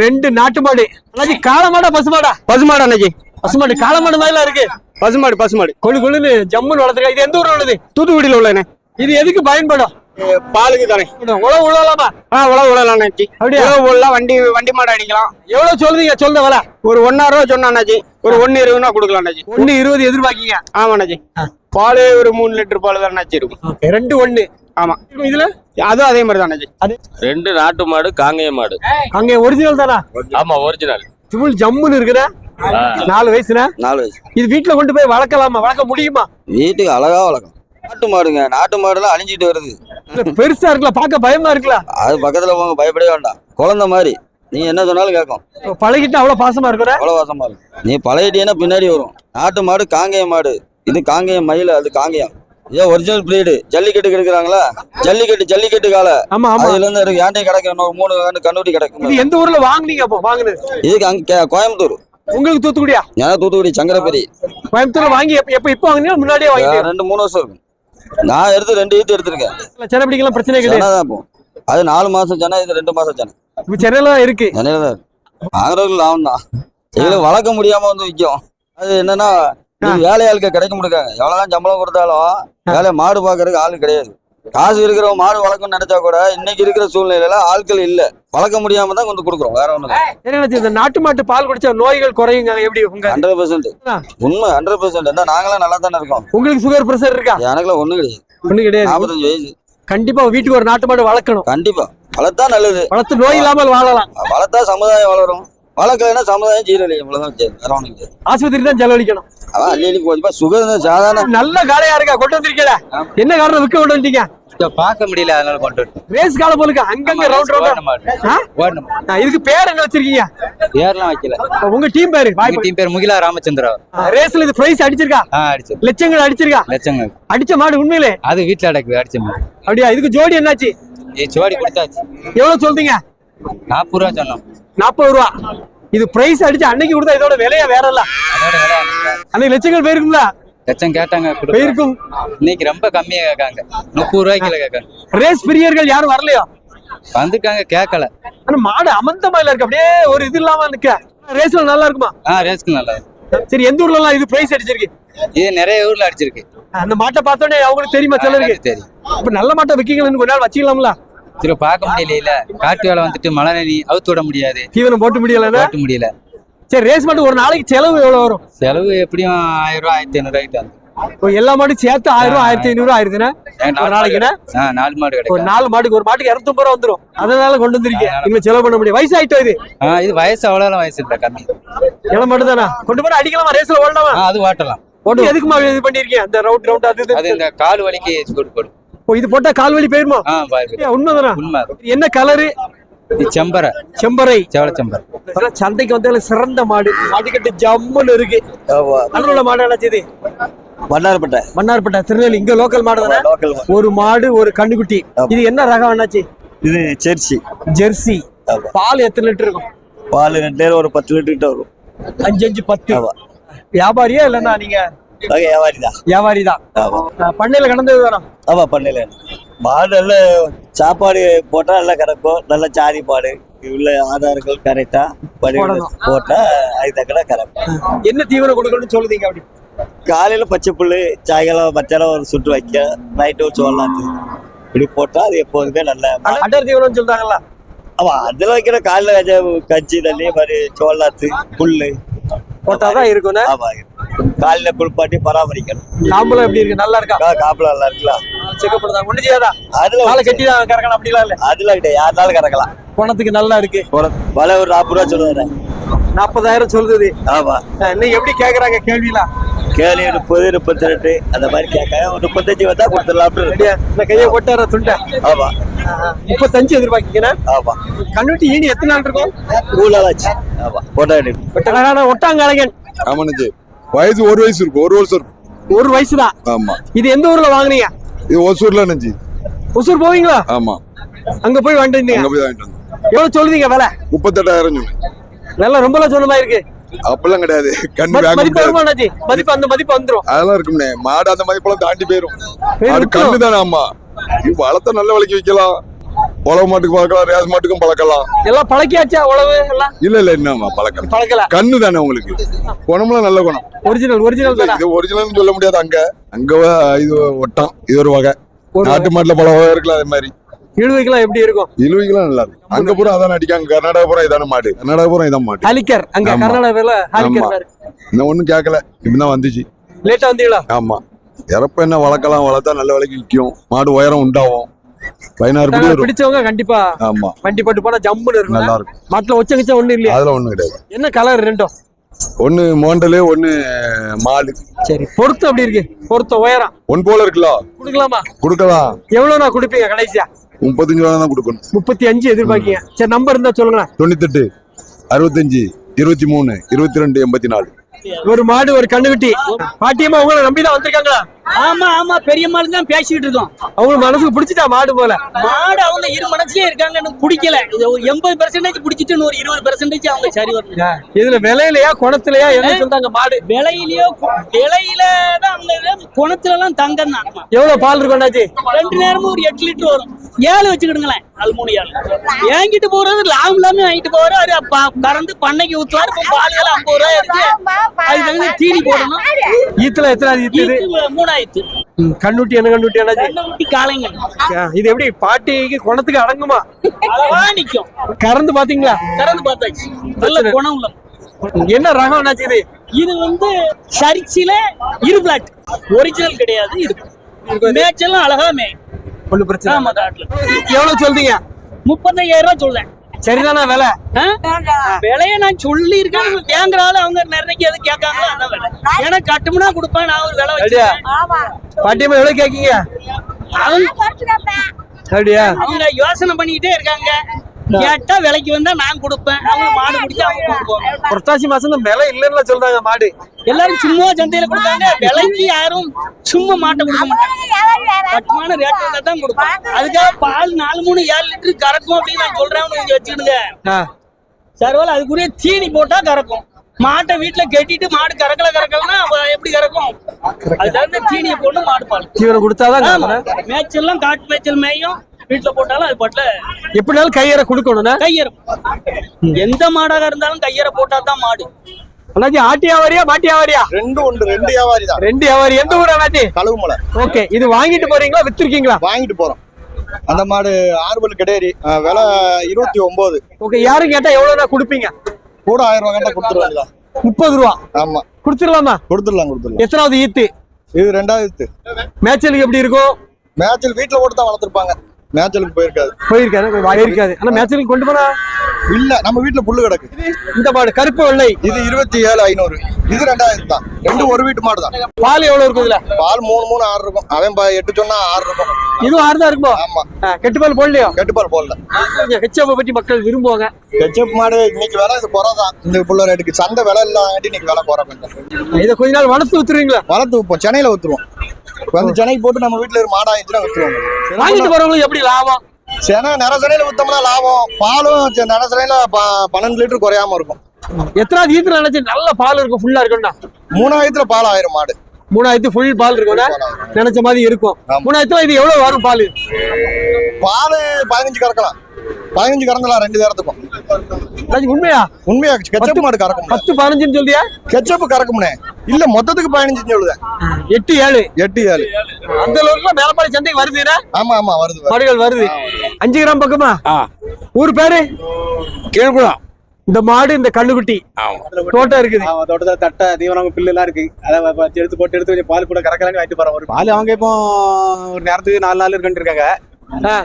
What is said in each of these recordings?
ரெண்டு நாட்டு மாடு. அண்ணாச்சி காளமாடா பசுமாடா பசுமாடு அண்ணாச்சி பசுமாடு காளமாடு மாதிரிலாம் இருக்கு. பசுமாடு பசுமாடு கொழு கொழுன்னு ஜம்முன்னு வளர்த்துருக்கா இது எந்த ஊர்ல உள்ளது? தூத்துக்குடியில் உள்ளண்ணே இது எதுக்கு பயன்படும்? பாலுக்கு தானே. உழவு உழலாமா ஆ உழவு உழலாம் அண்ணாச்சி அப்படியா? உழவு உழலாம் வண்டி வண்டி மாடு அடிக்கலாம். எவ்வளவு சொல்றீங்க? சொல்லுங்க விலை. ஒரு ஒன்னாயிரம் ரூபா சொன்னா அண்ணாச்சி ஒரு ஒன்னு இருபதுனா கொடுக்கலாம் அண்ணாச்சி ஒண்ணு இருபது எதிர்பார்க்கீங்க. ஆமா அண்ணாச்சி பால் ஒரு மூணு லிட்டர் பால் தான் அண்ணாச்சி இருக்கும். ரெண்டு ஒண்ணு ஆமா. இதுல? அதுவும் அதே மாதிரி தான் அது ரெண்டு நாட்டு மாடு காங்கேய மாடு. அங்க ஒரிஜினல் தானா? ஆமா ஒரிஜினல் சிவில் ஜம்முன்னு இருக்குற நாலு வயசுனா நாலு வயசு. இது வீட்டுல கொண்டு போய் வளர்க்கலாமா? வளர்க்க முடியுமா? வீட்டுக்கு அழகா வளர்க்கும் நாட்டு மாடுங்க நாட்டு மாடுலாம் அழிஞ்சிட்டு வருது. பெருசா இருக்குல்ல பார்க்க பயமா இருக்குல்ல? அது பக்கத்துல போங்க பயப்படவே வேண்டாம். குழந்தை மாதிரி. நீ என்ன சொன்னாலும் கேட்கும். பழகிட்டு அவ்வளவு பாசமா இருக்கிற அவ்வளோ வாசமா இருக்கும் நீ பழகிட்டீங்கன்னா பின்னாடி வரும். நாட்டு மாடு காங்கேய மாடு. இது காங்கேயம் மயில் அது காங்கேயம். இதே ஒரிஜினல் பிரீடு ஜல்லிக்கட்டு கிடைக்கிறாங்களா? ஜல்லிக்கட்டு ஜல்லிக்கட்டு காலை. ஆமா ஆமா. அதுல இருந்து இருக்கு ஏன்டே கிடைக்கும் இன்னொரு மூணு கண்டு கண்டுபிடி கிடைக்கும். இது எந்த ஊர்ல வாங்குனீங்க அப்போ வாங்குனது? இதுக்கு அங்க கோயம்புத்தூர். உங்களுக்கு தூத்துக்குடியா? ஏன்னா தூத்துக்குடி சங்கரபெரி கோயம்புத்தூர்ல வாங்கி எப்ப எப்ப இப்ப வாங்குனீங்க? முன்னாடியே வாங்கிட்டீங்க? ரெண்டு மூணு வருஷம் இருக்கும் நான் எடுத்து ரெண்டு ஈத்து எடுத்திருக்கேன். சென்னைப்பிடிக்கலாம் பிரச்சனை கிடையாது அது நாலு மாசம் சென்னை இது ரெண்டு மாசம் சென்னை. இப்ப சென்னையில இருக்கு. சென்னையில தான் இருக்கு. வாங்குறவங்களுக்கு லாபம் தான். எங்களுக்கு வளர்க்க முடியாம வந்து விற்கும். அது என்னன்னா வேலையாளுக்கு கிடைக்க முடியாங்க எவ்வளவுதான் சம்பளம் கொடுத்தாலும் வேலையை மாடு பாக்குறதுக்கு ஆள் கிடையாது. காசு இருக்கிறவங்க மாடு வளர்க்கணும்னு நினைச்சா கூட இன்னைக்கு இருக்கிற சூழ்நிலையில ஆட்கள் இல்ல. வளர்க்க முடியாம தான் கொண்டு கொடுக்குறோம். வேற ஒண்ணு இந்த நாட்டு மாட்டு பால் குடிச்சா நோய்கள் குறையுங்க. எப்படி உங்க ஹண்ட்ரட் பெர்சன்ட் உண்மை ஹண்ட்ரட் பெர்சன்ட் என்ன நாங்களாம் நல்லா தானே இருக்கோம். உங்களுக்கு சுகர் பிரஷர் இருக்கா? எனக்குலாம் ஒண்ணும் கிடையாது. ஒண்ணு கிடையாது. நாற்பத்தஞ்சு வயசு. கண்டிப்பா வீட்டுக்கு ஒரு நாட்டு மாடு வளர்க்கணும். கண்டிப்பா. வளர்த்தா நல்லது. வளர்த்து நோய் இல்லாமல் வாழலாம். வளர்த்தா சமுதாயம் வளரும். வளர்க்கலைன்னா சமுதாயம் சீரழியும் இவ்வளவுதான் வேற கிடையாது ஆஸ்பத்திரி தான் செலவழிக்கணும். அதான் அள்ளி சுகர் சாதாரண நல்ல காளையா இருக்கா? கொண்டு வந்திருக்கீங்க என்ன காரணம்? விற்க கொண்டு வந்துட்டீங்க பார்க்க முடியல அதனால கொண்டு. ரேஸ் காலம் போலுக்கு அங்கங்க ரவுண்ட். இதுக்கு பேர் என்ன வச்சிருக்கீங்க? பேர்லாம் வைக்கல. உங்க டீம் பேரு டீம் பேர் முகிலா ராமச்சந்திரா. ரேஸ்ல இது பிரைஸ் அடிச்சிருக்கா? ஆ அடிச்சது லட்சங்கள் அடிச்சிருக்கா? லட்சங்க அடிச்ச மாடு உண்மையிலே? அது வீட்டுல அடக்குது அடிச்ச மாடு. அப்படியா? இதுக்கு ஜோடி என்னாச்சு? கொடுத்தாச்சு. எவ்வளவு சொல்றீங்க? நாற்பது ரூபா சொன்னோம். நாற்பது ரூபா. இது பிரைஸ் அடிச்சு அன்னைக்கு கொடுத்தா இதோட விலையா வேற இல்ல. அன்னைக்கு லட்சங்கள் போயிருக்கும்ல? லட்சம் கேட்டாங்க. போயிருக்கும். இன்னைக்கு ரொம்ப கம்மியா கேட்காங்க. முப்பது ரூபாய்க்குல கேட்காங்க. ரேஸ் பிரியர்கள் யாரும் வரலையோ? வந்திருக்காங்க கேட்கல. ஆனா மாடு அமந்த மயில இருக்கு. அப்படியே ஒரு இது இல்லாம நிக்க. ரேஸ்ல நல்லா இருக்குமா? ஆ ரேஸ்க்கு நல்லா. சரி எந்த ஊர்ல எல்லாம் இது பிரைஸ் அடிச்சிருக்கு? இது நிறைய ஊர்ல அடிச்சிருக்கு. அந்த மாட்டை பார்த்தோன்னே அவங்களுக்கு தெரியுமா சிலருக்கு? தெரியும். இப்ப நல்ல மாட்டை விக்கீங்கன்னு கொஞ்ச நாள் வச்சுக்கலாம்ல? சரி பார்க்க முடியல காட்டு வேலை வந்துட்டு மழை நதி அவுத்து விட முடியாது. தீவனம் போட்டு முடியலன்னா ஓட்ட முடியல. சரி ரேஸ் மாட்டு ஒரு நாளைக்கு செலவு எவ்வளவு வரும்? செலவு எப்படியும் ஆயிரம் ரூபாய் ஆயிரத்தி ஐநூறு ரூபாய்க்கு எல்லா மாடும் சேர்த்து ஆயிரம் ரூபாய் ஆயிரத்தி ஐநூறு ஆயிருதுன்னா ஒரு நாளைக்குன்னா நாலு மாடு ஒரு கிடைக்கும். நாலு மாட்டுக்கு ஒரு மாட்டுக்கு இரநூத்தம்பது ரூபா வந்துரும். அதனால கொண்டு வந்திருக்கேன் இனிமே செலவு பண்ண முடியும் வயசாயிட்டோம் இது? ஆ இது வயசு அவ்வளோ வயசு இல்லை கம்மி. இளம் மாட்டு தானே? கொண்டு போய் அடிக்கலாமா? ரேஸ்ல ஓடலாமா? அது ஓட்டலாம். ஓட்டு எதுக்குமா இது பண்ணிருக்கீங்க அந்த ரவுண்ட் ரவுண்ட் அது இது. இந்த கால் வலிக்கு போட்டு ஓ, இது போட்டா கால் வலி போயிருமா? உண்மைதானா. என்ன கலரு செம்பரை. செம்பரை. செவல செம்பரை. இதெல்லாம் சந்தைக்கு வந்தால சிறந்த மாடு. மாட்டுக்கட்டு ஜம்முன்னு இருக்கு. நல்ல மாடு என்ன இது? வண்ணாரப்பட்ட மன்னார்பேட்டை திருநெல்வேலி. இங்க லோக்கல் மாடு தானே? லோக்கல் ஒரு மாடு ஒரு கண்ணுக்குட்டி இது என்ன ரகம் என்னாச்சு? இது ஜெர்சி. ஜெர்சி. பால் எத்தனை லிட்டர் இருக்கும்? பால் ரெண்டு ஒரு பத்து லிட்டர் கிட்ட வரும். அஞ்சு அஞ்சு பத்து. வியாபாரியா இல்லைன்னா நீங்க? வியாபாரி தான் வியாபாரி தான் ஆமா பண்ணையில கடந்தது தானா? ஆமா பண்ணல மாடு நல்ல சாப்பாடு போட்டா நல்லா கிடக்கும் நல்ல சாதி பாடு உள்ள ஆதாரங்கள் கரெக்டா. போட்டா அது தக்கன கரெக்ட் என்ன தீவனம் கொடுக்கணும்னு சொல்லுதீங்க அப்படி? காலையில பச்சை புல்லு சாயங்காலம் மத்தியானம் ஒரு சுட்டு வைக்க நைட்டு ஒரு சோளாத்து இப்படி போட்டா அது எப்போதுமே நல்ல அடர் தீவனம்னு சொல்றாங்கல்ல. ஆமா அதுல வைக்கிற காலைல வச்ச கஞ்சி தண்ணி மாதிரி சோளாத்து புல்லு. போட்டாதான் இருக்கும்னு? ஆமா காலையில குளிப்பாட்டி பராமரிக்கணும். காம்பளம் எப்படி இருக்கு? நல்லா இருக்கா? கா- காப்பில நல்லா இருக்கலாம் செக்அப் பண்ணுறாங்க ஒண்ணு செய்யாதா அதுல காலை கட்டி தான் கறக்கணும் அப்படிலாம் இல்ல. அதுல கிடையாது யாருனாலும் கறக்கலாம். பணத்துக்கு நல்லா இருக்கு. வலை ஒரு நாற்பது ரூபா சொல்லுவாரு. நாற்பதாயிரம் சொல்லுது. ஆமா. இன்னும் எப்படி கேக்குறாங்க கேள்விலாம்? கேள்வி முப்பது முப்பத்தி ரெண்டு அந்த மாதிரி கேட்க ஒரு முப்பத்தஞ்சு வந்தா. அப்படியா? இந்த கையை கொட்டார துண்டை. ஆமா. முப்பத்தஞ்சு எதிர்பார்க்கீங்கன்னா ஆமா. கண்ணுட்டி ஈனி எத்தனை நாள் இருக்கும்? கூலாச்சு ஆமா. போட்டோ எடுத்து வெட்டழகான ஒட்டாங்கழகன் ஆமாண்ணாச்சி வயசு ஒரு வயசு இருக்கும் ஒரு வருஷம் இருக்கும் ஒரு வயசு தான் ஆமா. இது எந்த ஊர்ல வாங்குனீங்க? இது ஒசூர்ல நினைச்சு ஒசூர் போவீங்களா? ஆமா. அங்க போய் வந்துருந்தீங்க அங்க போய் வாங்கிட்டு வந்தோம் எவ்வளவு சொல்லுதீங்க விலை? முப்பத்தெட்டாயிரம் சொன்னேன் நல்லா ரொம்ப சொன்ன மாதிரி இருக்கு. அப்பெல்லாம் கிடையாது. கண்ணு மதிப்பு முடியாது வருமா அண்ணாச்சி மதிப்பு அந்த மதிப்பு வந்துரும். அதெல்லாம் இருக்கும்னே மாடு அந்த மதிப்பெல்லாம் தாண்டி போயிரும். விட்டுரும். கண்ணு தானே ஆமா இது வளர்த்த நல்ல விலைக்கு விற்கலாம். உழவு மாட்டுக்கு பழக்கலாம் ரேஸ் மாட்டுக்கும் பழக்கலாம். எல்லாம் பழக்கியாச்சா உழவு எல்லாம்? இல்ல இல்ல என்னம்மா பழக்கம் பழக்கல. கண்ணு தானே உங்களுக்கு? குணம்லாம் நல்ல குணம். ஒரிஜினல் ஒரிஜினல் தானே? இது ஒரிஜினல்னு சொல்ல முடியாது அங்க. அங்க இது ஒட்டம் இது ஒரு வகை. நாட்டு மாட்டுல பல வகை இருக்குல்ல அதே மாதிரி. இழுவைக்கெல்லாம் எப்படி இருக்கும்? இழுவைக்கெல்லாம் நல்லா இருக்கும். அங்க பூரா அதான் அடிக்காங்க. கர்நாடகா பூரா இதான மாடு. கர்நாடகா பூரா இதான் மாடு. ஹலிக்கர் அங்க. கர்நாடகாவில் ஹலிக்கர். இன்னும் ஒண்ணும் கேட்கல இப்பதான் வந்துச்சு. லேட்டா வந்தீங்களா? ஆமா. இறப்ப என்ன வளர்க்கலாம் வளர்த்தா நல்ல விலைக்கு விற்கும். மாடு உயரம் உண்டாகும். பதினாறு படி பிடிச்சவங்க கண்டிப்பா ஆமா. வண்டி போட்டு போனா ஜம்முன்னு இருக்கும் நல்லா இருக்கும் மாட்டுல உச்ச கிச்சம் ஒண்ணு இல்லையா? அதுல ஒண்ணும் கிடையாது. என்ன கலர் ரெண்டும்? ஒண்ணு மோண்டலு ஒண்ணு மாடு. சரி பொருத்தம் அப்படி இருக்கு. பொருத்தம் உயரம். ஒன் போல இருக்குல்ல? கொடுக்கலாமா? கொடுக்கலாம். எவ்வளவு நான் கொடுப்பீங்க கடைசியா? முப்பத்தஞ்சு ரூபா தான் கொடுக்கணும். முப்பத்தி அஞ்சு எதிர்பார்க்கீங்க சரி நம்பர் இருந்தா சொல்லுங்களேன். தொண்ணூத்தெட்டு அறுபத்தஞ்சு இருபத்தி மூணு இருபத்தி ரெண்டு எண்பத்தி நாலு. ஒரு மாடு ஒரு கண்ணுக்குட்டி. பாட்டியம்மா உங்களை நம்பிதான் வந்திருக்காங்களா? ஆமா ஆமா பெரியம்மாள் தான் பேசிக்கிட்டு இருக்கோம். அவங்க மனசுக்கு பிடிச்சிட்டா மாடு போல. மாடு அவங்க இரு மனசுலயே இருக்காங்க எனக்கு பிடிக்கல. இது ஒரு எண்பது பெர்சன்டேஜ் பிடிச்சிட்டு ஒரு இருபது பெர்சன்டேஜ் அவங்க சரி வரணும் இதுல விலையிலையா குணத்திலயா என்ன சொல்றாங்க மாடு? விலையிலயோ விலையில தான் அவங்க குணத்துல எல்லாம் தங்கம் தான். எவ்வளவு பால் இருக்கும் அண்ணாச்சி? ரெண்டு நேரமும் ஒரு எட்டு லிட்டர் வரும். ஏழு வச்சுக்கிடுங்களேன் அது மூணு ஏழு வாங்கிட்டு போறது லாபம் இல்லாம வாங்கிட்டு போறாரு அவரு ப- கறந்து பண்ணைக்கு ஊத்துவாரு. இப்ப பால் விலை ஐம்பது ரூபாய் இருக்கு. அதுக்கு தகுந்த தீனி போடணும். ஈத்துல எத்தனை ஈத்து மூணாயிரத்து. கண்ணுட்டி என்ன கண்ணுட்டி காளைங்க. ஆ, இது எப்படி பாட்டிக்கு குணத்துக்கு அடங்குமா? அழகா நிக்கும். கறந்து பாத்தீங்களா? கறந்து பார்த்தாச்சு. நல்ல குணம் உள்ள என்ன ரகம் அண்ணாச்சி இது? இது வந்து சரிச்சில இரு பிளாட் ஒரிஜினல் கிடையாது இது மேய்ச்சலும் அழகா மே ஒண்ணு பிரச்சனை ஆமா. காட்டுல எவ்வளவு சொல்றீங்க? முப்பத்தையாயிரம் ரூபாய் சொல்றேன். சரிதானா விலை? விலைய நான் சொல்லி இருக்கேன் வாங்குற ஆளு அவங்க நிர்ணயிக்க எது கேட்காங்களோ அதான் விலை. ஏன்னா கட்டுமுனா கொடுப்பேன் நான் ஒரு விலை வச்சிருக்கேன் பாட்டியம்மா எவ்வளவு கேக்கீங்க அவங்க அப்படியா அவங்க யோசனை பண்ணிக்கிட்டே இருக்காங்க. கேட்டா விலைக்கு வந்தா நான் கொடுப்பேன். அவங்க மாடு பிடிச்சி அவங்க கொடுப்போம் புரட்டாசி மாசம் விலை இல்லைன்னு சொல்றாங்க மாடு. எல்லாரும் சும்மா சந்தையில கொடுத்தாங்க. விலைக்கு யாரும் சும்மா மாட்டை கொடுக்க மாட்டாங்க. கட்டுமான ரேட் தான் கொடுப்பேன் அதுக்காக பால் நாலு மூணு ஏழு லிட்டர் கறக்கும் அப்படின்னு நான் சொல்றேன். நீங்க வச்சுக்கிடுங்க. சர்வால அதுக்குரிய தீனி போட்டா கறக்கும். மாட்டை வீட்டுல கட்டிட்டு மாடு கறக்கல கறக்கலன்னா எப்படி கறக்கும்? அது தகுந்த தீனியை போட்டு மாடு பால். தீவனம் கொடுத்தாதான். கறக்குறேன். மேய்ச்சல்லாம் காட்டு மேய்ச்சல் மேயும். வீட்டுல போட்டாலும் அது பாட்டுல எப்படினாலும் கையற கொடுக்கணும்னா? கையறும். எந்த மாடாக இருந்தாலும் கையற போட்டா தான் மாடு. அண்ணாச்சி ஆட்டி வியாபாரியா மாட்டி வியாபாரியா? ரெண்டு உண்டு ரெண்டு வியாபாரி தான். ரெண்டு வியாபாரி. எந்த ஊர் அண்ணாச்சி கழுவுமலை ஓகே இது வாங்கிட்டு போறீங்களா வித்திருக்கீங்களா? வாங்கிட்டு போறோம். அந்த மாடு ஆறுபல் கிடையாது. விலை இருபத்தி ஒன்பது ஓகே யாரும் கேட்டா எவ்வளவுனா கொடுப்பீங்க? கூட ஆயிரம் ரூபாய் கண்டா கொடுத்துருவாங்களா முப்பது ரூபா. ஆமா. கொடுத்துடலாமா? கொடுத்துடலாம் கொடுத்துடலாம். எத்தனாவது ஈத்து? இது ரெண்டாயிரத்து மேய்ச்சலுக்கு எப்படி இருக்கும்? மேய்ச்சல் வீட்டுல போட்டு தான் வளர்த்துருப்பாங்க. மேய்ச்சலுக்கு போயிருக்காது. போயிருக்காரு போயிருக்காது ஆனா மேய்ச்சலுக்கு கொண்டு போனா? இல்ல நம்ம வீட்டுல புல்லு கிடக்கு. இந்த மாடு கருப்பு வெள்ளை. இது இருபத்தி ஏழு ஐநூறு. இது ரெண்டாயிரத்து தான். ரெண்டு ஒரு வீட்டு மாடு தான். பால் எவ்வளவு இருக்கும் இதுல? பால் மூணு மூணு ஆறு இருக்கும். அவன் ப- எட்டு சொன்னா ஆறு இருக்கும். இதுவும் ஆறுதான் இருக்குமோ? ஆமா. ஆ, கெட்டு பால் போடலையோ? கெட்டுப்பால் போடல. ஹெச்எப் பத்தி மக்கள் விரும்புவாங்க. கெச்சப் மாடு இன்னைக்கு விலை இது குறைதான் இந்த புள்ள ரேட்டுக்கு சந்தை விலை இல்லாட்டி இன்னைக்கு விலை குறை கொஞ்சம். இதை கொஞ்ச நாள் வளர்த்து வித்துருவீங்களா வளர்த்து வைப்போம் சென்னையில ஊத்துருவோம் வந்து சென்னைக்கு போட்டு நம்ம வீட்டுல ஒரு மாடு ஆயிடுச்சுன்னா வித்துருவோம் வாங்கிட்டு போறவங்களுக்கு எப்படி லாபம்? சென நரசனையில வித்தோம்னா லாபம். பாலும் ப- பன்னெண்டு லிட்டர் குறையாம இருக்கும். எத்தனாவது ஈத்துல நினைச்சு நல்ல பால் இருக்கும் ஃபுல்லா இருக்கும்னா மூணாயிரத்துல பால் ஆயிரம் மாடு. மூணாயிரத்து ஃபுல் பால் இருக்கும்னா நினைச்ச மாதிரி இருக்கும். மூணாயிரத்துல இது எவ்வளவு வரும் பால்? பால் பதினஞ்சு கறக்கலாம். பதினஞ்சு கறந்துலாம் ரெண்டு நேரத்துக்கும். உண்மையா? உண்மையா கெச்சப் மாடு கறக்கும் பத்து பதினஞ்சுன்னு சொல்லியா கெச்சப் கறக்கும்னே இல்ல மொத்தத்துக்கு பதினஞ்சுன்னு சொல்லுதேன். எட்டு ஏழு. எட்டு ஏழு. அந்த அளவுக்கு மேலப்பாடி சந்தைக்கு வருதுன்னா ஆமா ஆமா வருது. மாடுகள் வருது. அஞ்சு கிராம் பக்கமா? ஊர் பேரு? கீழ்குளம். இந்த மாடு இந்த கண்ணுக்குட்டி. தோட்டம் இருக்குது. ஆமா தோட்டத்துல தட்டை தீவனம் புல்லு எல்லாம் இருக்கு. அதை எடுத்து போட்டு எடுத்து கொஞ்சம் பால் கூட கறக்கலான்னு வாங்கிட்டு போறோம். ஒரு பால் அவங்க இப்போ ஒரு நேரத்துக்கு நாலு நாள் இருக்குன்னு இருக்காங்க.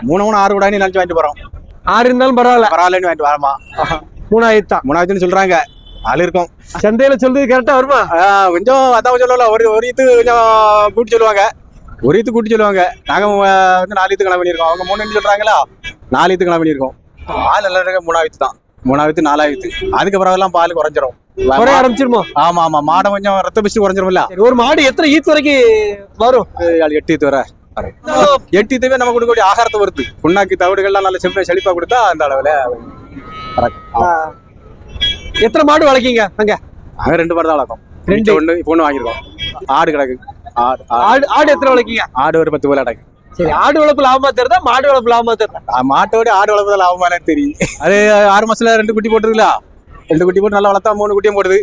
மூணு மூணு ஆறு கூட நினைச்சு வாங்கிட்டு போறோம். ஆறு இருந்தாலும் பரவாயில்ல. பரவாயில்லன்னு வாங்கிட்டு வரமா மூணாயிரத்து? தான் மூணாவதுன்னு சொல்றாங்க. ஆள் இருக்கும். சந்தையில சொல்றது கரெக்டா வருமா? கொஞ்சம் அதான் சொல்லல. ஒரு ஒரு இது கொஞ்சம் கூட்டி சொல்லுவாங்க. ஒரு இது கூட்டி சொல்லுவாங்க. நாங்க வந்து நாலு இது கணக்கு பண்ணியிருக்கோம். அவங்க மூணு சொல்றாங்களா? நாலு இது கணக்கு பண்ணியிருக்கோம். பால் எல்லாம் இருக்க மூணாயிரத்து தான் மூணாயிரத்து நாலாயிரத்து. அதுக்கப்புறம் எல்லாம் பால் குறைஞ்சிரும். குறைய ஆரம்பிச்சிருமோ? ஆமா ஆமா. மாடை கொஞ்சம் ரத்த பிச்சு குறைஞ்சிரும்ல சரி, ஒரு மாடு எத்தனை ஈத்து வரைக்கும் வரும்? எட்டு இது வர. எட்டு இதுவே நம்ம கொடுக்கக்கூடிய ஆகாரத்தை வருது புண்ணாக்கு தவிடுகள்லாம் நல்ல செம்ம செழிப்பா கொடுத்தா அந்த அளவுல. எத்தனை மாடு வளர்க்கீங்க அங்க? அங்க ரெண்டு மாடு தான் வளர்க்கும் ரெண்டு. ஒண்ணு இப்போ ஒண்ணு வாங்கியிருக்கோம். ஆடு கிடக்கு. ஆடு ஆடு. ஆடு ஆடு எத்தனை வளர்க்கீங்க? ஆடு ஒரு பத்து போல கிடக்கு சரி ஆடு வளர்ப்பு லாபமா தெரியுதா? மாடு வளர்ப்பு லாபமா தெரியுதா? மாட்டோட ஆடு வளர்ப்பது லாபமான தெரியும். அது ஆறு மாசத்துல ரெண்டு குட்டி போட்டுருங்களா ரெண்டு குட்டி போட்டு நல்லா வளர்த்தா மூணு குட்டியும் போடுது.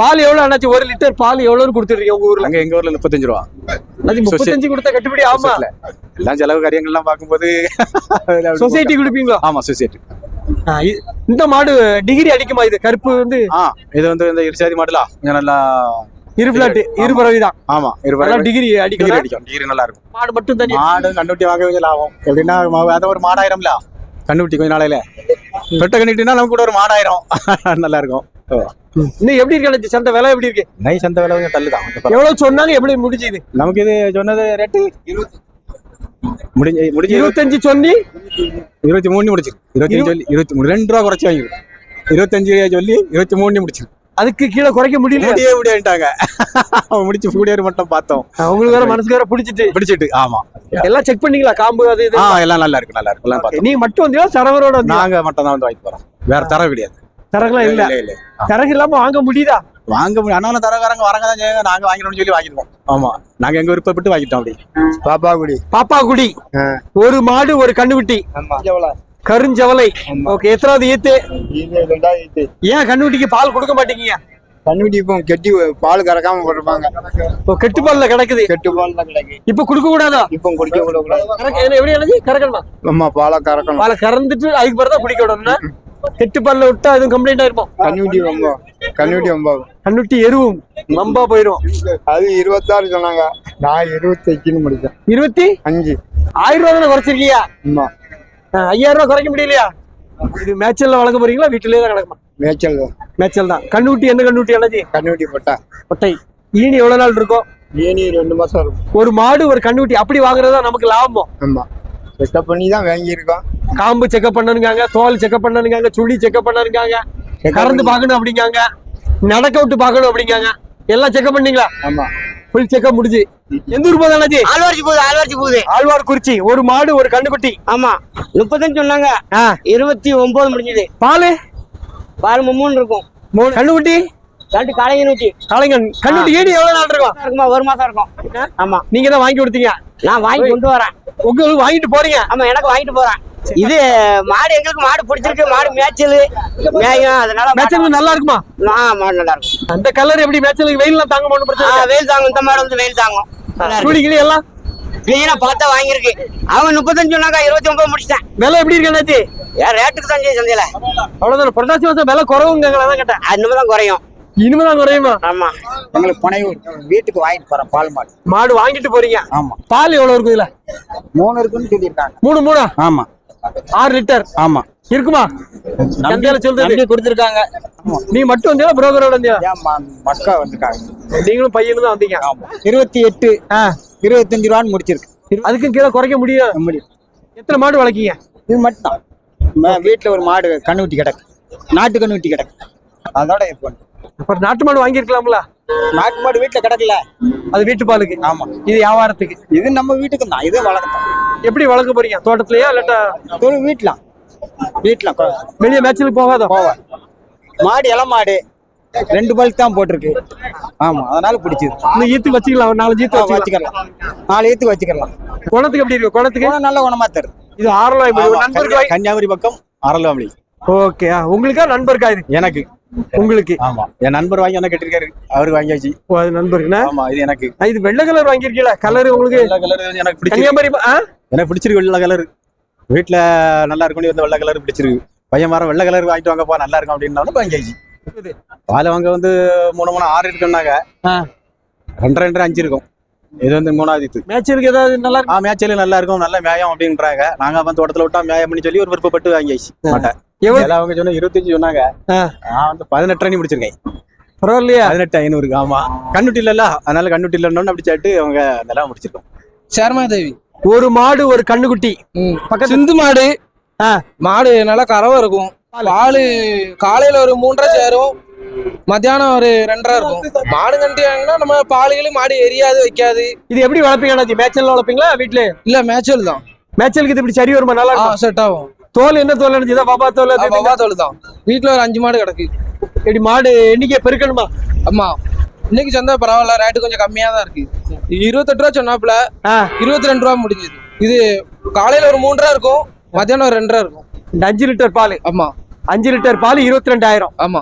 பால் எவ்வளவு அண்ணாச்சி? ஒரு லிட்டர் பால் எவ்வளவு கொடுத்துருக்கீங்க உங்க ஊர்ல? அங்க எங்க ஊர்ல முப்பத்தஞ்சு ரூபா. முப்பத்தஞ்சு கொடுத்தா கட்டுப்படி ஆமா. எல்லாம் செலவு காரியங்கள்லாம் பார்க்கும்போது சொசைட்டி குடிப்பீங்களா? ஆமா சொசைட்டி இந்த மாடு டிகிரி அடிக்குமா இது? கருப்பு வந்து இது வந்து இந்த இருசாதி மாடுலா. இங்க நல்லா இரு பிளாட் இரு பறவை தான். ஆமா நல்லா இருபது டிகிரி டிகிரி அடிக்கும் அடிக்கும் டிகிரி நல்லா இருக்கும் மாடு மட்டும் தனி மாடு கண்டுட்டி வாங்க கொஞ்சம் லாபம். எப்படின்னா அது ஒரு மாடாயிரம்ல. கண்டுபிடி கொஞ்ச நாளையில. பெட்ட கண்டுட்டினா நமக்கு கூட ஒரு மாடாயிரம். நல்லா இருக்கும் இன்னும் எப்படி இருக்கு சந்தை விலை எப்படி இருக்கு? நை சந்தை விலை கொஞ்சம் தள்ளுதான். எவ்வளவு சொன்னாங்க எப்படி முடிஞ்சது? நமக்கு இது சொன்னது ரேட்டு முடிஞ்சு முடிஞ்சு இருபத்தஞ்சு சொல்லி? இருபத்தி மூணு முடிச்சு இருபத்தஞ்சு சொல்லி இருபத்தி மூணு. ரெண்டு ரூபா குறைச்சி வாங்கி இருபத்தஞ்சு சொல்லி இருபத்தி மூணு முடிச்சு அதுக்கு கீழே குறைக்க முடியல முடியே முடியாட்டாங்க முடிச்சு கூடியாரு மட்டும் பார்த்தோம். உங்களுக்கு வேற மனசுக்கு வேற பிடிச்சிட்டு. பிடிச்சிட்டு ஆமா. எல்லாம் செக் பண்ணீங்களா? காம்பு அது இது? ஆ எல்லாம் நல்லா இருக்கு நல்லா இருக்கு. எல்லாம் நீங்க மட்டும் வந்தீங்களா வந்தீங்களா நாங்க மட்டும் தான் வந்து வாங்கிட்டு போறோம். வேற தரவு கிடையாது. தரகெல்லாம் இல்ல இல்ல. இல்ல ஆ. தரகு இல்லாம வாங்க முடியுதா? வாங்க முடியும். ஆனாலும் தரகாரங்க வரங்க தான் செய்யுங்க நாங்க வாங்கிடணும்னு சொல்லி வாங்கிடுவோம். ஆமா. நாங்க எங்க விருப்பப்பட்டு வாங்கிட்டோம் அப்படி. பாப்பாக்குடி பாப்பா குடி ஒரு மாடு ஒரு கண்ணுக்குட்டி. கருஞ்சவலை. ஓகே எத்தனாவது ஈத்து? ஏன் கண்ணுக்குட்டிக்கு பால் கொடுக்க மாட்டேங்கீங்க கண்ணுட்டி இப்போ கெட்டி பால் கறக்காம கொடுப்பாங்க இப்போ கெட்டுப்பால்ல கிடக்குது. கெட்டு பால் தான் கிடைக்கு. இப்ப கொடுக்க கூடாதா? இப்போ குடிக்க கூட கூடாது எப்படி எழுதி கறக்கணுமா? அம்மா பாலை கறக்கணும். பாலை கறந்துட்டு அதுக்கு பிறகு தான் குடிக்க விடணும்னா கெட்டுப்பால்ல விட்டா எதுவும் கம்ப்ளைண்ட் ஆயிருப்போம் கண்ணுட்டி ரொம்ப கண்ணுட்டி ரொம்ப. கண்ணுட்டி எருவும் மம்பா போயிரும். அது இருபத்தாறு சொன்னாங்க. நான் இருபத்தஞ்சுன்னு முடிச்சேன். இருபத்தி? அஞ்சு. ஆயிரம் ரூபா தானே குறைச்சிருக்கியா? அம்மா ஆ, ஐயாயிரம் ரூபா குறைக்க முடியலையா? இது மேய்ச்சல்ல வளர்க்க போறீங்களா? வீட்டிலேயே தான் கிடக்குமா? மேய்ச்சல். தான் மேய்ச்சல் தான். கண்ணுக்குட்டி என்ன கண்ணுக்குட்டி அண்ணாச்சி? கண்ணுட்டி போட்டா. கொட்டை ஈனி எவ்வளவு நாள் இருக்கும்? ஏனி ரெண்டு மாசம் இருக்கும். ஒரு மாடு ஒரு கண்ணுக்குட்டி அப்படி வாங்குறதா நமக்கு லாபம்? ஆமா. செட்டப் பண்ணி தான் வாங்கியிருக்கோம். காம்பு செக்அப் பண்ணனுங்காங்க தோல் செக்அப் பண்ணனுங்காங்க சுழி செக்அப் பண்ணனுங்காங்க கறந்து பார்க்கணும் அப்படிங்காங்க நடக்க விட்டு பார்க்கணும் அப்படிங்காங்க. எல்லாம் செக்அப் பண்ணீங்களா? ஆமா. ஃபுல் செக்அப் முடிஞ்சு. எந்த ஊர் போகுது அண்ணாச்சி? ஆழ்வார்ச்சி போகுது ஆழ்வார்ச்சி போகுது. ஆழ்வார் குறிச்சி ஒரு மாடு ஒரு கண்ணுக்குட்டி ஆமா. முப்பத்தஞ்சு சொன்னாங்க. ஆ. இருபத்தி ஒன்பது முடிஞ்சது. பாலு? பால் மூணு இருக்கும். மூணு. கண்ணுக்குட்டி ரெண்டு காலைங்க நூற்றி காளைங்கன் கண்ணுக்குட்டி ஈடு எவ்வளவு நாள் இருக்கும்? இருக்குமா ஒரு மாசம் இருக்கும். ஆமா. நீங்க தான் வாங்கி கொடுத்தீங்க. நான் வாங்கி கொண்டு வரேன். உங்களுக்கு வாங்கிட்டு போறீங்க. ஆமா எனக்கு வாங்கிட்டு போறேன். இது மாடு எங்களுக்கு மாடு பிடிச்சிருக்கு. மாடு மேய்ச்சல் மேயும் அதனால மாடு- மேட்சல் நல்லா இருக்குமா? ஆ, மாடு நல்லா இருக்கும். அந்த கலர் எப்படி மேட்சலுக்கு வெயில்லாம் தாங்க மாட்டோம் பிரச்சனை. வெயில் தாங்கும். இந்த மாடு வந்து வெயில் தாங்கும். இருக்கு. எல்லாம் கிளீனா பார்த்தா வாங்கியிருக்கு. அவங்க முப்பத்தஞ்சு சொன்னாங்க இருபத்தி ஒன்பது முடிச்சிட்டேன். விலை எப்படி இருக்கு ஏன் ரேட்டுக்கு தான் செய்ய சந்தையில. அவ்வளவுதான் புரட்டாசி மாசம் விலை குறவுங்களா தான் கேட்டேன். தான் குறையும். இனிமேதான் குறையுமா? ஆமா. எங்களுக்கு புனையூர் வீட்டுக்கு வாங்கிட்டு போறேன் பால் மாடு. மாடு வாங்கிட்டு போறீங்க? ஆமா. பால் எவ்வளவு இருக்கும் இதுல மூணு இருக்குன்னு சொல்லியிருக்காங்க. மூணு மூணு? ஆமா. ஆறு லிட்டர் ஆமா. இருக்குமா? சந்தையில சொல்றது. கொடுத்துருக்காங்க. நீ மட்டும் வந்தியா புரோக்கரோட வந்தியா? மக்கா வந்திருக்காங்க. நீங்களும் பையனும் தான் வந்தீங்க. இருபத்தி எட்டு இருபத்தஞ்சு ரூபான்னு முடிச்சிருக்கு. அதுக்கும் கீழே குறைக்க முடியும். முடியும். எத்தனை மாடு வளர்க்கீங்க? இது மட்டும் வீட்டில் ஒரு மாடு கண்ணுக்குட்டி கிடக்கு. நாட்டு கண்ணுக்குட்டி கிடக்கு. அதோட இப்போ அப்புறம் நாட்டு மாடு வாங்கியிருக்கலாம்ல. நாட்டு மாடு வீட்டில் கிடக்கல. அது வீட்டு பாலுக்கு? ஆமா. இது வியாபாரத்துக்கு? இது நம்ம வீட்டுக்கு தான். இது வளர்க்கத்தான் எப்படி வளர்க்க போறீங்க? தோட்டத்திலயா இல்லாட்டா? வீட்டில் வீட்டில் வெளியே மேட்சுக்கு போகாதோ? போவேன் மாடு இள மாடு. ரெண்டு பல்க் தான் போட்டிருக்கு. ஆமா அதனால பிடிச்சது. இந்த ஈத்துக்கு வச்சுக்கலாம். ஒரு நாலஞ்சு ஈத்து வச்சுக்கலாம். நாலு ஏத்துக்கு வச்சுக்கலாம். குணத்துக்கு எப்படி இருக்கு? குணத்துக்கு? நல்ல குணமா தருது இது வாங்கி கன்னியாகுமரி பக்கம் அரலாமணி ஓகே உங்களுக்கா நண்பருக்கா இது? எனக்கு. உங்களுக்கு? ஆமா. என் நண்பர் வாங்கி என்ன கட்டிருக்காரு? அவருக்கு வாங்கியாச்சு ஓ, அது நண்பருக்குண்ணா ஆமா இது எனக்கு. இது வெள்ளை கலர் வாங்கியிருக்கீங்களா கலர் உங்களுக்கு? வெள்ளை கலர் எனக்கு பிடிச்சிருக்கு. எனக்கு பிடிச்சிருக்கு வெள்ளை கலர். வீட்டுல நல்லா இருக்கும்னு வந்து வெள்ளை கலர் பிடிச்சிருக்கு. பையன் மாரம் வெள்ளை கலர் வாங்கிட்டு வாங்கப்பா நல்லா இருக்கும் அப்படின்னாலும் வாங்கியாச்சு பால் வாங்க வந்து மூணு மூணு ஆறு இருக்குன்னாங்க. ரெண்டரை ரெண்டரை அஞ்சு இருக்கும். இது வந்து மூணாவது இது. மேட்சுக்கு ஏதாவது நல்லா ஆ நல்லா இருக்கும் நல்ல மேயம் அப்படின்றாங்க. நாங்க வந்து தோட்டத்துல விட்டா மேயம் பண்ணி சொல்லி ஒரு விருப்பப்பட்டு வாங்கியாச்சு மாட்டேன் எவ்வளவு? எல்லாம் அவங்க சொன்ன இருபத்தஞ்சு சொன்னாங்க. நான் வந்து பதினெட்டு அணி முடிச்சிருக்கேன் பரவாயில்லையா. பதினெட்டு ஐநூறுக்கு ஆமா. கண்ணுட்டி இல்லல்ல அதனால கண்ணுட்டி இல்லைன்னு அப்படி சாட்டு அவங்க நல்லா முடிச்சிருக்கோம். சர்மா தேவி. ஒரு மாடு ஒரு கண்ணுக்குட்டி. பக்கத்து சிந்து மாடு. மாடு நல்லா கறவை இருக்கும். பால் காலையில ஒரு மூன்றரை சேரும் மத்தியானம் ஒரு ரெண்டரை இருக்கும். மாடு கண்டி வாங்கினா நம்ம பாலுகளும் மாடு எரியாது வைக்காது. இது எப்படி வளர்ப்பீங்க மேய்ச்சல் வளர்ப்பீங்களா வீட்டுல இல்ல மேய்ச்சல் தான். மேய்ச்சலுக்கு இது இப்படி சரி வருமா? நல்லா செட் ஆகும். தோல் என்ன தோல் அணிஞ்சுதா பாபா தோல்? பவா தோல் தான் வீட்டுல ஒரு அஞ்சு மாடு கிடக்கு. இப்படி மாடு எண்ணிக்கை பெருக்கணுமா? அம்மா இன்னைக்கு சந்தை பரவாயில்ல ரேட்டு கொஞ்சம் கம்மியா தான் இருக்கு. இருபத்தெட்டு ரூபா சொன்னாப்புல. இருபத்தி ரெண்டு ரூபா முடிஞ்சது. இது காலையில ஒரு மூணு ரூபா இருக்கும் மத்தியானம் ஒரு ரெண்டு ரூபா இருக்கும் அஞ்சு லிட்டர் பால். ஆமா. அஞ்சு லிட்டர் பால் இருபத்தி ரெண்டாயிரம் ஆமா.